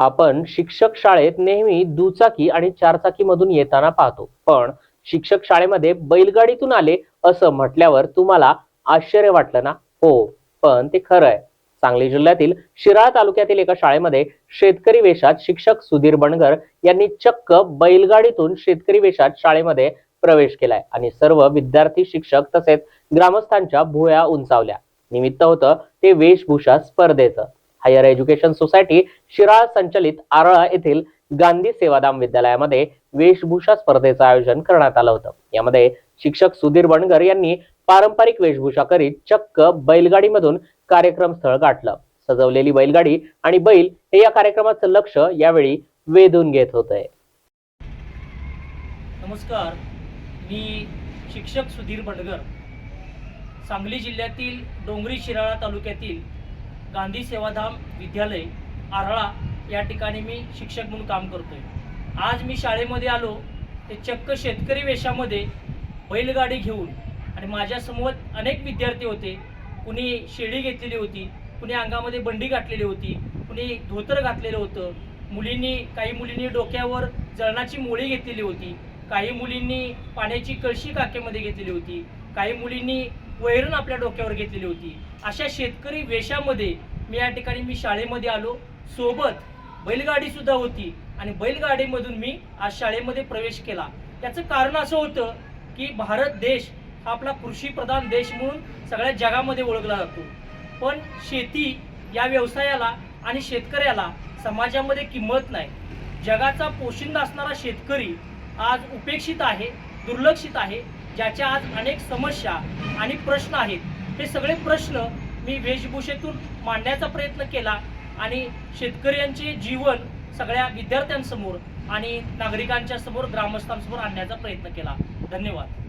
आपण शिक्षक शाळेत नेहमी दुचाकी आणि चारचाकी मधून येताना पाहतो. पण शिक्षक शाळेमध्ये बैलगाडीतून आले असं म्हटल्यावर तुम्हाला आश्चर्य वाटलं ना? हो पण ते खरं आहे. सांगली जिल्ह्यातील शिराळा तालुक्यातील एका शाळेमध्ये शेतकरी वेशात शिक्षक सुधीर बनगर यांनी चक्क बैलगाडीतून शेतकरी वेशात शाळेमध्ये प्रवेश केलाय आणि सर्व विद्यार्थी शिक्षक तसेच ग्रामस्थांच्या भुया उंचावल्या. निमित्त होतं ते वेशभूषा स्पर्धेचं. हायर एज्युकेशन सोसायटी शिराळा संचलित आरळा येथील गांधी सेवाधाम विद्यालयामध्ये वेशभूषा स्पर्धेचं आयोजन करण्यात आलं होतं. यामध्ये शिक्षक सुधीर बनगर यांनी पारंपरिक वेशभूषा करीत चक्क बैलगाडीमधून कार्यक्रम स्थळ गाठलं. सजवलेली बैलगाडी आणि बैल हे या कार्यक्रमाचं लक्ष यावेळी वेधून घेत होते. नमस्कार. मी शिक्षक सुधीर बंडगर सांगली जिल्ह्यातील डोंगरी शिराळा तालुक्यातील गांधी सेवाधाम विद्यालय आरळा या ठिकाणी मी शिक्षक म्हणून काम करतो आहे आज मी शाळेमध्ये आलो ते चक्क शेतकरी वेशामध्ये बैलगाडी घेऊन आणि माझ्यासमोर अनेक विद्यार्थी होते. कुणी शेळी घेतलेली होती कुणी अंगामध्ये बंडी घातलेली होती कुणी धोतर घातलेलं होतं. मुलींनी काही मुलींनी डोक्यावर जळणाची मोळी घेतलेली होती. काही मुलींनी पाण्याची कळशी काकेमध्ये घेतलेली होती. काही मुलींनी वैरण आपल्या डोक्यावर घेतलेली होती. अशा शेतकरी वेशामध्ये मी या ठिकाणी मी शाळेमध्ये आलो. सोबत बैलगाडी सुद्धा होती आणि बैलगाडीमधून मी आज शाळेमध्ये प्रवेश केला. त्याचं कारण असं होतं की भारत देश हा आपला कृषीप्रधान देश म्हणून सगळ्या जगामध्ये ओळखला जातो. पण शेती या व्यवसायाला आणि शेतकऱ्याला समाजामध्ये किंमत नाही. जगाचा पोशिंदा असणारा शेतकरी आज उपेक्षित आहे दुर्लक्षित आहे. ज्याच्या आज अनेक समस्या आणि प्रश्न आहेत हे सगळे प्रश्न मी वेशभूषेतून मांडण्याचा प्रयत्न केला आणि शेतकऱ्यांचे जीवन सगळ्या विद्यार्थ्यांसमोर आणि नागरिकांच्या समोर ग्रामस्थांसमोर आणण्याचा प्रयत्न केला. धन्यवाद.